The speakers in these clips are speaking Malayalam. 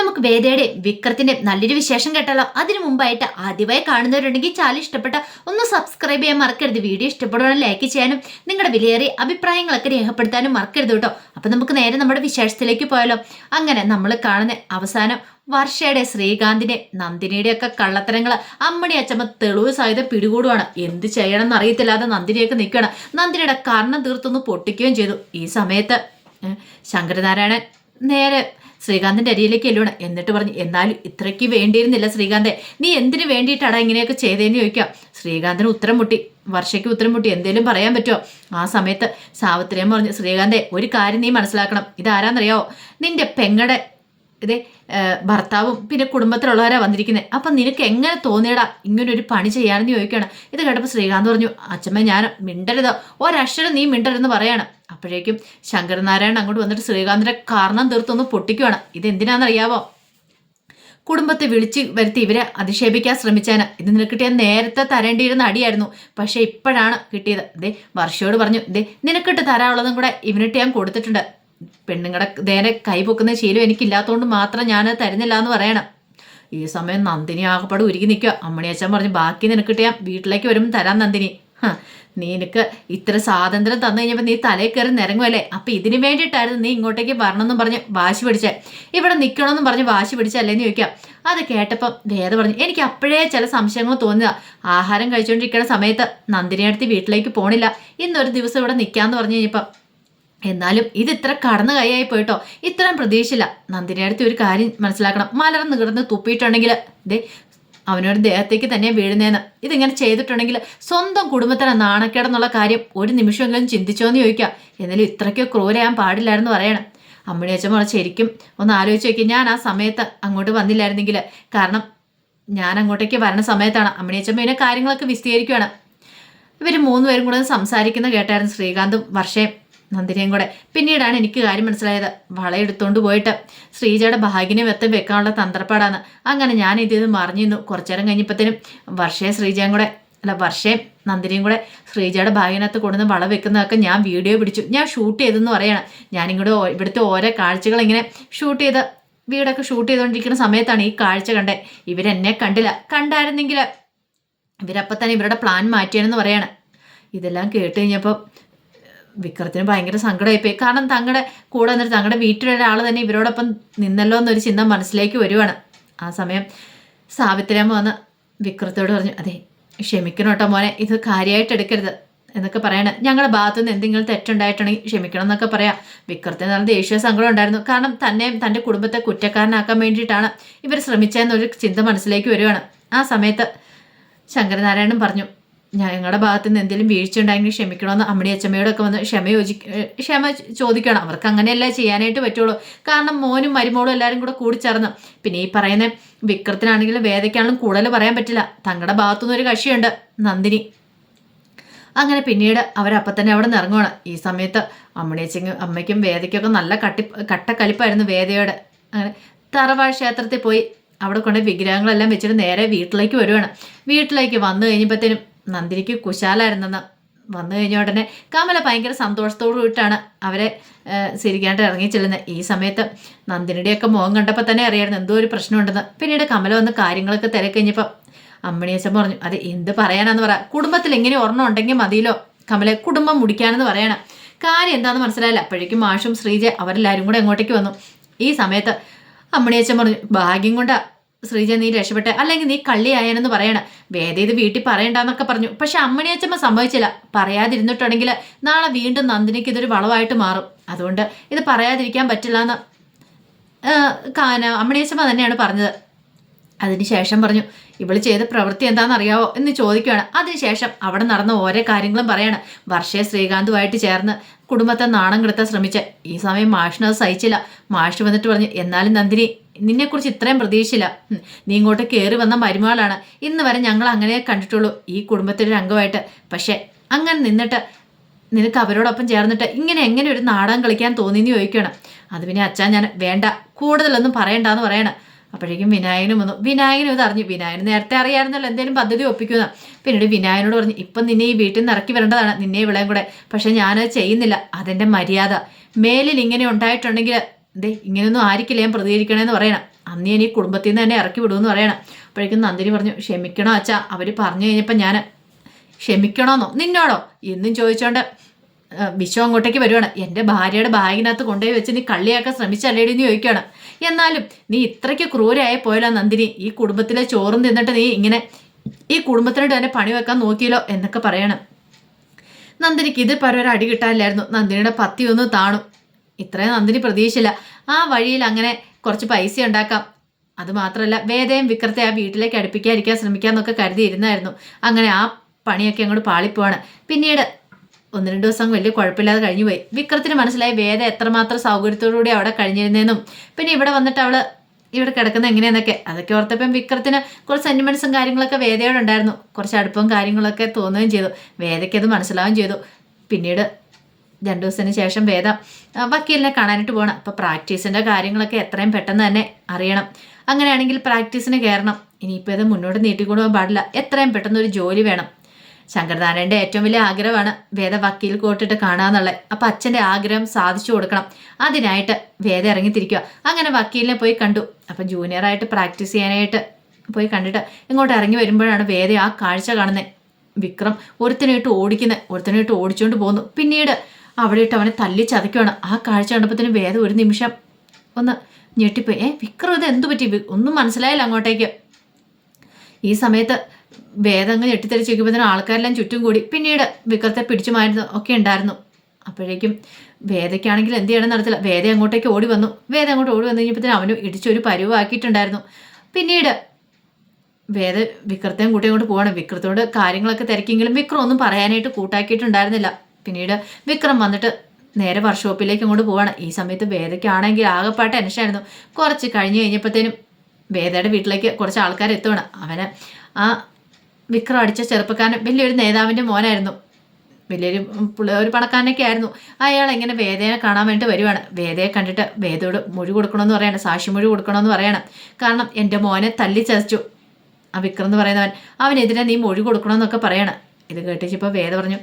നമുക്ക് വേദയുടെ വിക്രത്തിന്റെ നല്ലൊരു വിശേഷം കേട്ടാലോ അതിനു മുമ്പായിട്ട് ആദ്യമായി കാണുന്നവരുണ്ടെങ്കിൽ ചാനൽ ഇഷ്ടപ്പെട്ട ഒന്ന് സബ്സ്ക്രൈബ് ചെയ്യാൻ മറക്കരുത്. വീഡിയോ ഇഷ്ടപ്പെടുവാനും ലൈക്ക് ചെയ്യാനും നിങ്ങളുടെ വിലയേറിയ അഭിപ്രായങ്ങളൊക്കെ രേഖപ്പെടുത്താനും മറക്കരുത് കേട്ടോ. അപ്പൊ നമുക്ക് നേരെ നമ്മുടെ വിശേഷത്തിലേക്ക് പോയാലോ. അങ്ങനെ നമ്മൾ കാണുന്ന അവസാനം വർഷയുടെ ശ്രീകാന്തിന്റെ നന്ദിനിയുടെ ഒക്കെ കള്ളത്തരങ്ങൾ അമ്മണി അച്ചമ്മ തെളിവ് സഹിതം പിടികൂടുവാണ്. എന്ത് ചെയ്യണം എന്നറിയത്തില്ലാതെ നന്ദിനിയൊക്കെ നിൽക്കണം നന്ദിനിയുടെ കർണം തീർത്തൊന്ന് പൊട്ടിക്കുകയും ചെയ്തു. ഈ സമയത്ത് ശങ്കരനാരായണൻ നേരെ ശ്രീകാന്തിന്റെ അരിയിലേക്ക് എല്ലുവാണ്. എന്നിട്ട് പറഞ്ഞു എന്നാലും ഇത്രയ്ക്ക് വേണ്ടിയിരുന്നില്ല ശ്രീകാന്തെ. നീ എന്തിനു വേണ്ടിയിട്ടാടാ ഇങ്ങനെയൊക്കെ ചെയ്തതെന്ന് ചോദിക്കാം ശ്രീകാന്തിന് ഉത്തരം മുട്ടി. വർഷയ്ക്ക് ഉത്തരം മുട്ടി. എന്തേലും പറയാൻ പറ്റുമോ? ആ സമയത്ത് സാവിത്രിയൻ പറഞ്ഞു ശ്രീകാന്തെ ഒരു കാര്യം നീ മനസ്സിലാക്കണം. ഇതാരാന്നറിയാവോ? നിന്റെ പെങ്ങടെ ഇതേ ഭർത്താവും പിന്നെ കുടുംബത്തിലുള്ളവരാ വന്നിരിക്കുന്നത് അപ്പം നിനക്ക് എങ്ങനെ തോന്നിയടാ ഇങ്ങനെ ഒരു പണി ചെയ്യാനെന്ന് ചോദിക്കുകയാണ്? ഇത് കേട്ടപ്പോൾ ശ്രീകാന്ത് പറഞ്ഞു അച്ഛമ്മ ഞാൻ മിണ്ടരുത്. ഒരക്ഷരം നീ മിണ്ടരുതെന്ന് പറയാണ്. അപ്പോഴേക്കും ശങ്കരനാരായണൻ അങ്ങോട്ട് വന്നിട്ട് ശ്രീകാന്തിനെ കാരണം തീർത്തൊന്ന് പൊട്ടിക്കുവാണ്. ഇതെന്തിനാണെന്നറിയാവോ? കുടുംബത്തെ വിളിച്ച് വരുത്തി ഇവരെ അധിക്ഷേപിക്കാൻ ശ്രമിച്ചാന്. ഇത് നിനക്ക് കിട്ടിയ നേരത്തെ തരേണ്ടിയിരുന്ന അടിയായിരുന്നു. പക്ഷെ ഇപ്പോഴാണ് കിട്ടിയത്. ദേ വർഷയോട് പറഞ്ഞു ദേ നിനക്കിട്ട് തരാനുള്ളതും കൂടെ ഇവനിട്ട് ഞാൻ കൊടുത്തിട്ടുണ്ട്. പെണ്ണുങ്ങളുടെ നേരെ കൈ പൊക്കുന്ന ശീലം എനിക്കില്ലാത്തതുകൊണ്ട് മാത്രം ഞാൻ തരുന്നില്ല എന്ന് പറയണം. ഈ സമയം നന്ദിനി ആകപ്പാട് ഉരുകി നിൽക്കുക. അമ്മണിയച്ചൻ പറഞ്ഞു ബാക്കി നിനക്കിട്ട് ഞാൻ വീട്ടിലേക്ക് വരുമ്പോൾ തരാം നന്ദിനി. ഹ, നീ എനിക്ക് ഇത്ര സ്വാതന്ത്ര്യം തന്നു കഴിഞ്ഞപ്പോൾ നീ തലയിൽ കയറി നിരങ്ങുമല്ലേ അപ്പം ഇതിന് വേണ്ടിയിട്ടായിരുന്നു നീ ഇങ്ങോട്ടേക്ക് വരണമെന്നും പറഞ്ഞ് വാശി പിടിച്ചേ. ഇവിടെ നിൽക്കണമെന്നും പറഞ്ഞ് വാശി പിടിച്ചല്ലേന്ന് ചോദിക്കാം. അത് കേട്ടപ്പം വേദ പറഞ്ഞു എനിക്ക് അപ്പോഴേ ചില സംശയങ്ങൾ തോന്നുക. ആഹാരം കഴിച്ചുകൊണ്ടിരിക്കുന്ന സമയത്ത് നന്ദിനി അടുത്ത് വീട്ടിലേക്ക് പോണില്ല. ഇന്നൊരു ദിവസം ഇവിടെ നിൽക്കാമെന്ന് പറഞ്ഞു കഴിഞ്ഞപ്പം എന്നാലും ഇത് ഇത്ര കടന്നു കൈയായി പോയിട്ടോ? ഇത്രയും പ്രതീക്ഷയില്ല. നന്ദിനി അടുത്ത് ഒരു കാര്യം മനസ്സിലാക്കണം. മലർന്ന് കിടന്ന് തുപ്പിയിട്ടുണ്ടെങ്കിൽ ദേ അവനോട് ദേഹത്തേക്ക് തന്നെ വീഴുന്നേന്ന്. ഇതിങ്ങനെ ചെയ്തിട്ടുണ്ടെങ്കിൽ സ്വന്തം കുടുംബത്തിന് നാണക്കേടെന്നുള്ള കാര്യം ഒരു നിമിഷമെങ്കിലും ചിന്തിച്ചോന്ന് ചോദിക്കാം. എന്നാലും ഇത്രയ്ക്ക് ക്രൂരയാൻ പാടില്ലായിരുന്നു പറയണം. അച്ഛൻ മോളെ ശരിക്കും ഒന്ന് ആലോചിച്ച് നോക്കി. ഞാൻ ആ സമയത്ത് അങ്ങോട്ട് വന്നില്ലായിരുന്നെങ്കിൽ. കാരണം ഞാൻ അങ്ങോട്ടേക്ക് വരണ സമയത്താണ് അമ്മണി അച്ഛൻ പിന്നെ കാര്യങ്ങളൊക്കെ വിശദീകരിക്കുകയാണ് ഇവർ മൂന്നുപേരും കൂടെ സംസാരിക്കുന്ന കേട്ടായിരുന്നു ശ്രീകാന്തും വർഷയും. നന്ദിനിയും കൂടെ. പിന്നീടാണ് എനിക്ക് കാര്യം മനസ്സിലായത്. വളയെടുത്തോണ്ട് പോയിട്ട് ശ്രീജയുടെ ഭാഗ്യനെ വെത്തം വെക്കാനുള്ള തന്ത്രപ്പാടാണ്. അങ്ങനെ ഞാൻ ഇത് ഇത് മറിഞ്ഞിരുന്നു. കുറച്ചു നേരം കഴിഞ്ഞപ്പോഴത്തേനും വർഷയും ശ്രീജയും കൂടെ അല്ല വർഷയും നന്ദിനിയും കൂടെ ശ്രീജയുടെ ഭാഗ്യനകത്ത് കൊണ്ടുവന്ന് വള വെക്കുന്നതൊക്കെ ഞാൻ വീഡിയോ പിടിച്ചു. ഞാൻ ഷൂട്ട് ചെയ്തെന്ന് പറയണം. ഞാനിങ്ങോട്ട് ഇവിടുത്തെ ഓരോ കാഴ്ചകൾ ഇങ്ങനെ ഷൂട്ട് ചെയ്ത് വീടൊക്കെ ഷൂട്ട് ചെയ്തുകൊണ്ടിരിക്കുന്ന സമയത്താണ് ഈ കാഴ്ച കണ്ടേ. ഇവരെന്നെ കണ്ടില്ല. കണ്ടായിരുന്നെങ്കിൽ ഇവരപ്പം തന്നെ ഇവരുടെ പ്ലാൻ മാറ്റിയാണെന്ന് പറയാണ്. ഇതെല്ലാം കേട്ട് കഴിഞ്ഞപ്പോൾ വിക്രത്തിന് ഭയങ്കര സങ്കടമായിപ്പോയി. കാരണം തങ്ങളുടെ കൂടെ നിന്നിട്ട് തങ്ങളുടെ വീട്ടിലൊരാൾ തന്നെ ഇവരോടൊപ്പം നിന്നല്ലോ എന്നൊരു ചിന്ത മനസ്സിലേക്ക് വരുവാണ്. ആ സമയം സാവിത്രിയമ്മ വന്ന് വിക്രത്തോട് പറഞ്ഞു അതെ ക്ഷമിക്കണം കേട്ടോ മോനെ ഇത് കാര്യമായിട്ട് എടുക്കരുത് എന്നൊക്കെ പറയണം. ഞങ്ങളുടെ ഭാഗത്തു നിന്ന് എന്തെങ്കിലും തെറ്റുണ്ടായിട്ടുണ്ടെങ്കിൽ ക്ഷമിക്കണം എന്നൊക്കെ പറയാം. വിക്രത്തിന് നല്ല ദേഷ്യ സങ്കടം ഉണ്ടായിരുന്നു. കാരണം തന്നെയും തന്റെ കുടുംബത്തെ കുറ്റക്കാരനാക്കാൻ വേണ്ടിയിട്ടാണ് ഇവർ ശ്രമിച്ചതെന്നൊരു ചിന്ത മനസ്സിലേക്ക് വരുവാണ്. ആ സമയത്ത് ശങ്കരനാരായണൻ പറഞ്ഞു ഞങ്ങളുടെ ഭാഗത്ത് നിന്ന് എന്തെങ്കിലും വീഴ്ച ഉണ്ടായെങ്കിൽ ക്ഷമിക്കണമെന്ന് അമ്മടി അച്ഛമ്മയോടൊക്കെ വന്ന് ക്ഷമ യോജി ക്ഷമ ചോദിക്കണം. അവർക്ക് അങ്ങനെയല്ല ചെയ്യാനായിട്ട് പറ്റുള്ളൂ. കാരണം മോനും മരുമോളും എല്ലാവരും കൂടെ കൂടിച്ചേർന്ന്. പിന്നെ ഈ പറയുന്ന വിക്രത്തിനാണെങ്കിലും വേദയ്ക്കാണെങ്കിലും കൂടുതൽ പറയാൻ പറ്റില്ല. തങ്ങളുടെ ഭാഗത്തുനിന്ന് ഒരു കക്ഷിയുണ്ട് നന്ദിനി. അങ്ങനെ പിന്നീട് അവരപ്പം തന്നെ അവിടെ നിന്ന് ഇറങ്ങുവാണ്. ഈ സമയത്ത് അമ്മണിയച്ചങ്ങ് അമ്മയ്ക്കും വേദയ്ക്കൊക്കെ നല്ല കട്ടി കട്ടക്കലിപ്പായിരുന്നു വേദയോട്. അങ്ങനെ തറവാഴ് ക്ഷേത്രത്തിൽ പോയി. അവിടെ കൊണ്ട് വിഗ്രഹങ്ങളെല്ലാം വെച്ചിട്ട് നേരെ വീട്ടിലേക്ക് വരുവാണ്. വീട്ടിലേക്ക് വന്നു കഴിഞ്ഞപ്പോഴത്തേനും നന്ദിനിക്ക് കുശാലായിരുന്നെന്ന്. വന്നു കഴിഞ്ഞ ഉടനെ കമല ഭയങ്കര സന്തോഷത്തോടു കൂടിയിട്ടാണ് അവരെ സിരിക്കാണ്ട് ഇറങ്ങി ചെല്ലുന്നത്. ഈ സമയത്ത് നന്ദിനിയുടെയൊക്കെ മുഖം കണ്ടപ്പോൾ തന്നെ അറിയായിരുന്നു എന്തോ ഒരു പ്രശ്നമുണ്ടെന്ന്. പിന്നീട് കമല വന്ന് കാര്യങ്ങളൊക്കെ തിരക്കഴിഞ്ഞപ്പോൾ അമ്മണിയച്ചൻ പറഞ്ഞു അത് എന്ത് പറയാനാന്ന് പറ. കുടുംബത്തിൽ എങ്ങനെ ഒരെണ്ണം ഉണ്ടെങ്കിൽ മതിയല്ലോ. കമലെ കുടുംബം മുടിക്കാനെന്ന് പറയണം. കാര്യം എന്താണെന്ന് മനസ്സിലായില്ല. അപ്പോഴേക്കും മാഷും ശ്രീജ അവരെല്ലാവരും കൂടെ അങ്ങോട്ടേക്ക് വന്നു. ഈ സമയത്ത് അമ്മണിയച്ചൻ പറഞ്ഞു ഭാഗ്യം കൊണ്ടാ ശ്രീജ നീ രക്ഷപ്പെട്ട്. അല്ലെങ്കിൽ നീ കള്ളിയായെന്ന് പറയണം. വേദ ഇത് വീട്ടിൽ പറയണ്ടെന്നൊക്കെ പറഞ്ഞു. പക്ഷെ അമ്മണിയച്ചമ്മ സംഭവിച്ചില്ല പറയാതിരുന്നിട്ടുണ്ടെങ്കിൽ നാളെ വീണ്ടും നന്ദിനിക്ക് ഇതൊരു വളവായിട്ട് മാറും. അതുകൊണ്ട് ഇത് പറയാതിരിക്കാൻ പറ്റില്ല എന്ന് അമ്മണിയച്ചമ്മ തന്നെയാണ് പറഞ്ഞത്. അതിനുശേഷം പറഞ്ഞു ഇവൾ ചെയ്ത പ്രവൃത്തി എന്താണെന്നറിയാവോ? എന്ന് ചോദിക്കുകയാണ്. അതിനുശേഷം അവിടെ നടന്ന ഓരോ കാര്യങ്ങളും പറയാണ്. വർഷയെ ശ്രീകാന്തുമായിട്ട് ചേർന്ന് കുടുംബത്തെ നാണം കെടുത്താൻ ശ്രമിച്ച. ഈ സമയം മാഷിന് അത് സഹിച്ചില്ല. മാഷ് വന്നിട്ട് പറഞ്ഞു എന്നാലും നന്ദിനി നിന്നെക്കുറിച്ച് ഇത്രയും പ്രതീക്ഷയില്ല. നീ ഇങ്ങോട്ട് കയറി വന്ന മരുമകളാണ്. ഇന്ന് വരെ ഞങ്ങൾ അങ്ങനെ കണ്ടിട്ടുള്ളൂ. ഈ കുടുംബത്തിന്റെ ഒരു അംഗമായിട്ട്. പക്ഷേ അങ്ങനെ നിന്നിട്ട് നിനക്ക് അവരോടൊപ്പം ചേർന്നിട്ട് ഇങ്ങനെ എങ്ങനെ ഒരു നാടകം കളിക്കാൻ തോന്നിയെന്ന് ചോദിക്കണം അത് പിന്നെ അച്ഛാ ഞാൻ വേണ്ട. കൂടുതലൊന്നും പറയണ്ടെന്ന് പറയണം. അപ്പോഴേക്കും വിനായകനും വന്നു. വിനായകനും ഇത് അറിഞ്ഞു. വിനായകൻ നേരത്തെ അറിയാമായിരുന്നല്ലോ എന്തെങ്കിലും പദ്ധതി ഒപ്പിക്കുന്ന പിന്നീട് വിനായകനോട് പറഞ്ഞു ഇപ്പം നിന്നെ ഈ വീട്ടിൽ നിന്ന് ഇറക്കി വരേണ്ടതാണ്. നിന്നെ വിളയും കൂടെ. പക്ഷെ ഞാനത് ചെയ്യുന്നില്ല. അതെന്റെ മര്യാദ. മേലിൽ ഇങ്ങനെ ഉണ്ടായിട്ടുണ്ടെങ്കിൽ ദേ ഇങ്ങനെയൊന്നും ആയിരിക്കില്ല ഞാൻ പ്രതികരിക്കണമെന്ന് പറയണം. അന്ന് ഞാൻ ഈ കുടുംബത്തിൽ നിന്ന് തന്നെ ഇറക്കി വിടുമെന്ന് പറയണം. അപ്പോഴേക്കും നന്ദിനി പറഞ്ഞു ക്ഷമിക്കണോ അച്ഛാ? അവർ പറഞ്ഞു കഴിഞ്ഞപ്പോൾ ഞാൻ ക്ഷമിക്കണമെന്നോ നിന്നോടോ? എന്നും ചോദിച്ചോണ്ട് വിശ്വം അങ്ങോട്ടേക്ക് വരുവാണ്. എന്റെ ഭാര്യയുടെ ബാഗിനകത്ത് കൊണ്ടുപോയി വെച്ച് നീ കള്ളിയാക്കാൻ ശ്രമിച്ചല്ലേടി എന്ന് ചോദിക്കുകയാണ് എന്നാലും നീ ഇത്രയ്ക്ക് ക്രൂരായ പോയല്ലോ നന്ദിനി. ഈ കുടുംബത്തിലെ ചോറും തിന്നിട്ട് നീ ഇങ്ങനെ ഈ കുടുംബത്തിനോട് തന്നെ പണി വെക്കാൻ നോക്കിയല്ലോ എന്നൊക്കെ പറയണം. നന്ദിനിക്ക് ഇത് പരവരെ അടി കിട്ടാനില്ലായിരുന്നു. നന്ദിനിയുടെ പത്തി ഒന്ന് താണു. ഇത്രയും നന്ദിനി പ്രതീക്ഷിച്ചില്ല. ആ വഴിയിൽ അങ്ങനെ കുറച്ച് പൈസ ഉണ്ടാക്കാം. അത് മാത്രമല്ല വേദയും വിക്രത്തെ ആ വീട്ടിലേക്ക് അടുപ്പിക്കാതിരിക്കാൻ ശ്രമിക്കാമെന്നൊക്കെ കരുതിയിരുന്നായിരുന്നു. അങ്ങനെ ആ പണിയൊക്കെ അങ്ങോട്ട് പാളിപ്പോവാണ്. പിന്നീട് ഒന്ന് രണ്ട് ദിവസം വലിയ കുഴപ്പമില്ലാതെ കഴിഞ്ഞു പോയി. വിക്രത്തിന് മനസ്സിലായി വേദ എത്രമാത്രം സൗകര്യത്തോടുകൂടി അവിടെ കഴിഞ്ഞിരുന്നതെന്നും പിന്നെ ഇവിടെ വന്നിട്ട് അവൾ ഇവിടെ കിടക്കുന്ന എങ്ങനെയെന്നൊക്കെ. അതൊക്കെ ഓർത്തപ്പം വിക്രത്തിന് കുറച്ച് സെന്റിമെന്റ്സും കാര്യങ്ങളൊക്കെ വേദയോടുണ്ടായിരുന്നു കുറച്ച് അടുപ്പവും കാര്യങ്ങളൊക്കെ തോന്നുകയും ചെയ്തു. വേദയ്ക്ക് അത് മനസ്സിലാവുകയും ചെയ്തു. പിന്നീട് രണ്ടു ദിവസത്തിന് ശേഷം വേദ വക്കീലിനെ കാണാനായിട്ട് പോകണം അപ്പോൾ പ്രാക്ടീസിന്റെ കാര്യങ്ങളൊക്കെ എത്രയും പെട്ടെന്ന് തന്നെ അറിയണം. അങ്ങനെയാണെങ്കിൽ പ്രാക്ടീസിന് കയറണം. ഇനിയിപ്പോൾ ഇത് മുന്നോട്ട് നീട്ടിക്കൊണ്ടു പോകാൻ പാടില്ല. എത്രയും പെട്ടെന്ന് ഒരു ജോലി വേണം. ശങ്കർനാരായണന്റെ ഏറ്റവും വലിയ ആഗ്രഹമാണ് വേദ വക്കീൽ കോട്ടിട്ട് കാണാന്നുള്ളത്. അപ്പം അച്ഛന്റെ ആഗ്രഹം സാധിച്ചു കൊടുക്കണം. അതിനായിട്ട് വേദ ഇറങ്ങിത്തിരിക്കുക അങ്ങനെ വക്കീലിനെ പോയി കണ്ടു. അപ്പം ജൂനിയറായിട്ട് പ്രാക്ടീസ് ചെയ്യാനായിട്ട് പോയി കണ്ടിട്ട് ഇങ്ങോട്ട് ഇറങ്ങി വരുമ്പോഴാണ് വേദ ആ കാഴ്ച കാണുന്നത് വിക്രം ഒരുത്തനായിട്ട് ഓടിക്കുന്നത് ഒരുത്തനായിട്ട് ഓടിച്ചുകൊണ്ട് പോകുന്നു പിന്നീട് അവിടെ ഇട്ട് അവനെ തല്ലി ചതയ്ക്കുവാണ് ആ കാഴ്ച കണ്ടപ്പോഴത്തേനും വേദ ഒരു നിമിഷം ഒന്ന് ഞെട്ടിപ്പോയി. ഏ വിക്രം ഇത് എന്തു പറ്റി ഒന്നും മനസ്സിലായില്ല അങ്ങോട്ടേക്ക്. ഈ സമയത്ത് വേദങ്ങ് ഞെട്ടിത്തെറിച്ച് വയ്ക്കുമ്പോഴത്തേനും ആൾക്കാരെല്ലാം ചുറ്റും കൂടി പിന്നീട് വിക്രത്തെ പിടിച്ചു മാറ്റുന്നു ഒക്കെ ഉണ്ടായിരുന്നു. അപ്പോഴേക്കും വേദയ്ക്കാണെങ്കിൽ എന്ത് ചെയ്യണം നടത്തില്ല വേദ അങ്ങോട്ടേക്ക് ഓടി വന്നു. വേദ അങ്ങോട്ട് ഓടി വന്നു കഴിഞ്ഞപ്പോഴത്തേനും അവനും ഇടിച്ചൊരു പരുവാക്കിയിട്ടുണ്ടായിരുന്നു പിന്നീട് വേദ വിക്രത്തെയും കൂട്ടി അങ്ങോട്ട് പോകണം വിക്രത്തോട് കാര്യങ്ങളൊക്കെ തിരക്കിയെങ്കിലും വിക്രം ഒന്നും പറയാനായിട്ട് കൂട്ടാക്കിയിട്ടുണ്ടായിരുന്നില്ല. പിന്നീട് വിക്രം വന്നിട്ട് നേരെ വർക്ക്ഷോപ്പിലേക്ക് അങ്ങോട്ട് പോവാണ്. ഈ സമയത്ത് വേദയ്ക്കാണെങ്കിൽ ആകെപ്പാട്ട് ടെൻഷനായിരുന്നു കുറച്ച് കഴിഞ്ഞ് കഴിഞ്ഞപ്പോഴത്തേനും വേദയുടെ വീട്ടിലേക്ക് കുറച്ച് ആൾക്കാർ എത്തുകയാണ് അവനെ ആ വിക്രം അടിച്ച ചെറുപ്പക്കാരൻ വലിയൊരു നേതാവിന്റെ മോനായിരുന്നു. വലിയൊരു ഒരു പണക്കാരനൊക്കെ ആയിരുന്നു. അയാൾ എങ്ങനെ വേദയെ കാണാൻ വേണ്ടി വരുവാണ്. വേദയെ കണ്ടിട്ട് വേദയോട് മൊഴി കൊടുക്കണമെന്ന് പറയണം. സാക്ഷി മൊഴി കൊടുക്കണമെന്ന് പറയണം. കാരണം എന്റെ മോനെ തല്ലി ചതച്ചു ആ വിക്രം എന്ന് പറയുന്നവൻ അവനെതിരെ നീ മൊഴി കൊടുക്കണമെന്നൊക്കെ പറയണം. ഇത് കേട്ടിച്ചപ്പോൾ വേദ പറഞ്ഞു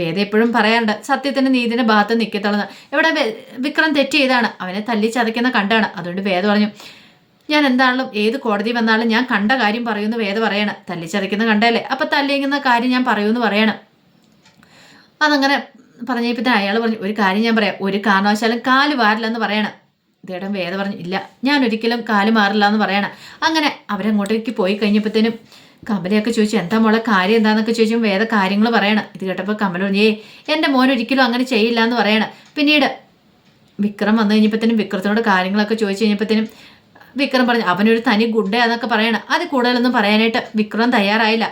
വേദ എപ്പോഴും പറയാറുണ്ട് സത്യത്തിന് നീതിന്റെ ഭാഗത്ത് നിൽക്കത്തുള്ളത് ഇവിടെ വിക്രം തെറ്റ് ചെയ്താണ്. അവനെ തല്ലി ചതയ്ക്കുന്ന കണ്ടാണ്. അതുകൊണ്ട് വേദ പറഞ്ഞു ഞാൻ എന്താണെങ്കിലും ഏത് കോടതി വന്നാലും ഞാൻ കണ്ട കാര്യം പറയുമെന്ന് വേദ പറയണം. തല്ലിച്ചറിക്കുന്ന കണ്ടല്ലേ അപ്പൊ തല്ലിക്കുന്ന കാര്യം ഞാൻ പറയുമെന്ന് പറയണം. അതങ്ങനെ പറഞ്ഞപ്പോൾ അയാൾ പറഞ്ഞു ഒരു കാര്യം ഞാൻ പറയാം. ഒരു കാരണവശാലും കാൽ വാരില്ലെന്ന് പറയണം. ഇതേടം വേദ പറഞ്ഞു ഇല്ല ഞാൻ ഒരിക്കലും കാൽ മാറില്ല എന്ന് പറയണം. അങ്ങനെ അവരങ്ങോട്ടേക്ക് പോയി കഴിഞ്ഞപ്പോഴത്തേനും കമലയൊക്കെ ചോദിച്ചു എന്താ മോളെ കാര്യം എന്താണെന്നൊക്കെ ചോദിച്ചും വേദ കാര്യങ്ങൾ പറയണം. ഇത് കേട്ടപ്പോൾ കമല പറഞ്ഞു ഏ എന്റെ മോൻ ഒരിക്കലും അങ്ങനെ ചെയ്യില്ല എന്ന് പറയണം. പിന്നീട് വിക്രം വന്നു കഴിഞ്ഞപ്പോഴത്തേനും വിക്രത്തിനോട് കാര്യങ്ങളൊക്കെ ചോദിച്ചു കഴിഞ്ഞപ്പോഴത്തേനും വിക്രം പറഞ്ഞു അവനൊരു തനി ഗുണ്ടയാന്നൊക്കെ പറയണം. അത് കൂടുതലൊന്നും പറയാനായിട്ട് വിക്രം തയ്യാറായില്ല.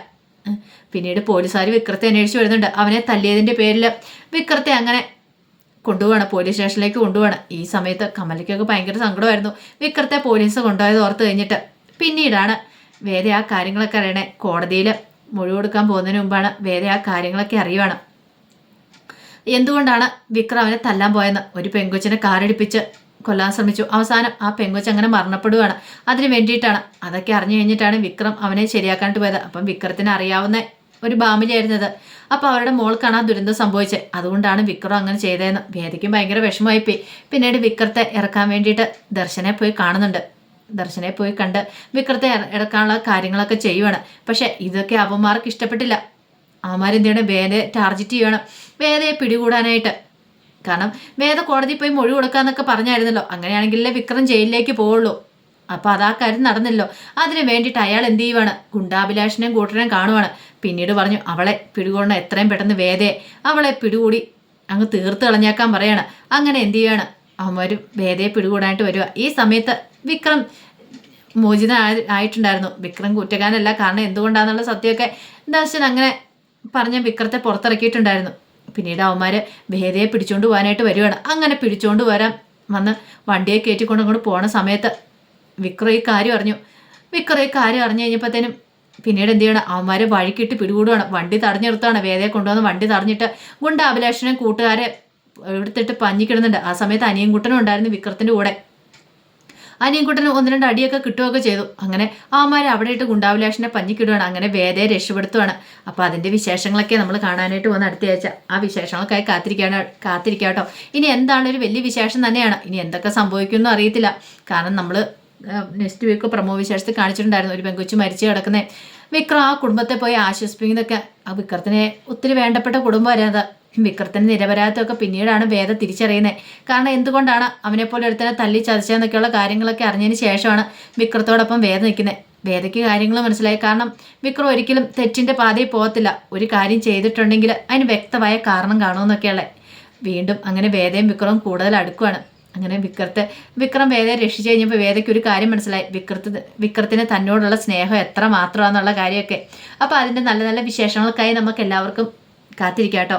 പിന്നീട് പോലീസുകാർ വിക്രത്തെ അന്വേഷിച്ച് വരുന്നുണ്ട്. അവനെ തല്ലിയതിന്റെ പേരിൽ വിക്രത്തെ അങ്ങനെ കൊണ്ടുപോവാണ് പോലീസ് സ്റ്റേഷനിലേക്ക് കൊണ്ടുപോവാണ്. ഈ സമയത്ത് കമലയ്ക്കൊക്കെ ഭയങ്കര സങ്കടമായിരുന്നു. വിക്രത്തെ പോലീസ് കൊണ്ടുപോയത് ഓർത്ത് കഴിഞ്ഞിട്ട് പിന്നീടാണ് വേറെ ആ കാര്യങ്ങളൊക്കെ അറിയണേ. കോടതിയിൽ മൊഴി കൊടുക്കാൻ പോകുന്നതിന് മുമ്പാണ് വേറെ ആ കാര്യങ്ങളൊക്കെ അറിയുവാണ്. എന്തുകൊണ്ടാണ് വിക്രം അവനെ തല്ലാൻ പോയെന്ന്? ഒരു പെങ്കൊച്ചിനെ കാറടിപ്പിച്ച് കൊല്ലാൻ ശ്രമിച്ചു. അവസാനം ആ പെങ്കൊച്ച് അങ്ങനെ മരണപ്പെടുകയാണ് അതിന് വേണ്ടിയിട്ടാണ്. അതൊക്കെ അറിഞ്ഞു കഴിഞ്ഞിട്ടാണ് വിക്രം അവനെ ശരിയാക്കാനായിട്ട് പോയത്. അപ്പം വിക്രത്തിന് അറിയാവുന്ന ഒരു ബാമിലിയായിരുന്നത്. അപ്പോൾ അവരുടെ മോൾക്കാണ് ആ ദുരന്തം സംഭവിച്ചത്. അതുകൊണ്ടാണ് വിക്രം അങ്ങനെ ചെയ്തതെന്ന്. വേദിക്കും ഭയങ്കര വിഷമമായിപ്പോയി. പിന്നീട് വിക്രത്തെ ഇറക്കാൻ വേണ്ടിയിട്ട് ദർശനെ പോയി കാണുന്നുണ്ട്. ദർശനെ പോയി കണ്ട് വിക്രത്തെ ഇറക്കാനുള്ള കാര്യങ്ങളൊക്കെ ചെയ്യുവാണ്. പക്ഷെ ഇതൊക്കെ അവന്മാർക്ക് ഇഷ്ടപ്പെട്ടില്ല. അവന്മാരെന്ത് ചെയ്യണം? വേദയെ ടാർജറ്റ് ചെയ്യണം വേദയെ പിടികൂടാനായിട്ട് കാരണം വേദ കോടതി പോയി മൊഴി കൊടുക്കാന്നൊക്കെ പറഞ്ഞായിരുന്നല്ലോ. അങ്ങനെയാണെങ്കിലേ വിക്രം ജയിലിലേക്ക് പോവുള്ളൂ. അപ്പോൾ അതാ കാര്യം നടന്നല്ലോ. അതിന് വേണ്ടിയിട്ട് അയാൾ എന്ത് ചെയ്യുവാണ്? ഗുണ്ടാഭിലാഷിനെയും കൂട്ടനെയും കാണുവാണ്. പിന്നീട് പറഞ്ഞു അവളെ പിടികൂടണം എത്രയും പെട്ടെന്ന് വേദയെ അവളെ പിടികൂടി അങ്ങ് തീർത്ത് കളഞ്ഞേക്കാൻ പറയാണ്. അങ്ങനെ എന്ത് ചെയ്യാണ് അവന്മാർ വേദയെ പിടികൂടാനായിട്ട് വരിക ഈ സമയത്ത് വിക്രം മോചിത ആയിട്ടുണ്ടായിരുന്നു. വിക്രം കുറ്റക്കാരനല്ല. കാരണം എന്തുകൊണ്ടാന്നുള്ള സത്യമൊക്കെ ദർശൻ അങ്ങനെ പറഞ്ഞ വിക്രത്തെ പുറത്തിറക്കിയിട്ടുണ്ടായിരുന്നു. പിന്നീട് അവന്മാർ ഭേദയെ പിടിച്ചുകൊണ്ട് പോകാനായിട്ട് വരുവാണ്. അങ്ങനെ പിടിച്ചുകൊണ്ട് വരാൻ വന്ന് വണ്ടിയെ കയറ്റിക്കൊണ്ട് അങ്ങോട്ട് പോണ സമയത്ത് വിക്രം ഈ കാര്യം അറിഞ്ഞു. വിക്രം ഈ കാര്യം അറിഞ്ഞു കഴിഞ്ഞപ്പോഴത്തേനും പിന്നീട് എന്ത് ചെയ്യണം? അവന്മാരെ വഴിക്കിട്ട് പിടികൂടുകയാണ് വണ്ടി തടഞ്ഞു നിർത്തുകയാണ് വേദയെ കൊണ്ടുവന്ന് വണ്ടി തടഞ്ഞിട്ട് ഗുണ്ട അഭിലാഷിനെ കൂട്ടുകാരെ എടുത്തിട്ട് പഞ്ഞിക്കിടുന്നുണ്ട്. ആ സമയത്ത് അനിയൻകുട്ടനും ഉണ്ടായിരുന്നു വിക്രത്തിന്റെ കൂടെ. അനിയൻകുട്ടന് ഒന്ന് രണ്ട് അടിയൊക്കെ കിട്ടുകയൊക്കെ ചെയ്തു. അങ്ങനെ ആമാർ അവിടെ ഇട്ട് ഗുണ്ടാവിലാഷിനെ പഞ്ഞിക്കിടുകയാണ് അങ്ങനെ വേദയെ രക്ഷപ്പെടുത്തുവാണ്. അപ്പോൾ അതിന്റെ വിശേഷങ്ങളൊക്കെ നമ്മൾ കാണാനായിട്ട് പോകുന്ന അടുത്ത ആഴ്ച ആ വിശേഷങ്ങൾക്കായി കാത്തിരിക്കാണ് കാത്തിരിക്കാട്ടോ. ഇനി എന്താണ് ഒരു വലിയ വിശേഷം തന്നെയാണ്. ഇനി എന്തൊക്കെ സംഭവിക്കുമെന്നും അറിയത്തില്ല. കാരണം നമ്മൾ നെക്സ്റ്റ് വീക്ക് പ്രമോ വിശേഷത്തിൽ കാണിച്ചിട്ടുണ്ടായിരുന്നു. ഒരു പെങ്കുച്ചു മരിച്ചു കിടക്കുന്നത് വിക്രം ആ കുടുംബത്തെ പോയി ആശ്വസിപ്പിക്കുന്നതൊക്കെ ആ വിക്രത്തിനെ ഒത്തിരി വേണ്ടപ്പെട്ട കുടുംബമായിരുന്നു വിക്രത്തിന് നിരപരാധിത്വമൊക്കെ പിന്നീടാണ് വേദ തിരിച്ചറിയുന്നത്. കാരണം എന്തുകൊണ്ടാണ് അവനെപ്പോലെ ഒരുത്തനെ തല്ലി ചതച്ചതെന്നൊക്കെയുള്ള കാര്യങ്ങളൊക്കെ അറിഞ്ഞതിന് ശേഷമാണ് വിക്രത്തോടൊപ്പം വേദ നിൽക്കുന്നത്. വേദയ്ക്ക് കാര്യങ്ങൾ മനസ്സിലായി. കാരണം വിക്രം ഒരിക്കലും തെറ്റിന്റെ പാതയിൽ പോകത്തില്ല. ഒരു കാര്യം ചെയ്തിട്ടുണ്ടെങ്കിൽ അതിന് വ്യക്തമായ കാരണം കാണുമെന്നൊക്കെയുള്ള വീണ്ടും അങ്ങനെ വേദയും വിക്രവും കൂടുതൽ അടുക്കുവാണ്. അങ്ങനെ വിക്രത്തെ വിക്രം വേദയെ രക്ഷിച്ചു കഴിഞ്ഞപ്പോൾ വേദയ്ക്ക് ഒരു കാര്യം മനസ്സിലായി. വിക്രത്ത് വിക്രത്തിന് തന്നോടുള്ള സ്നേഹം എത്ര മാത്രമാണെന്നുള്ള കാര്യമൊക്കെ. അപ്പോൾ അതിന്റെ നല്ല നല്ല വിശേഷങ്ങൾക്കായി നമുക്ക് എല്ലാവർക്കും കാത്തിരിക്കാം കേട്ടോ.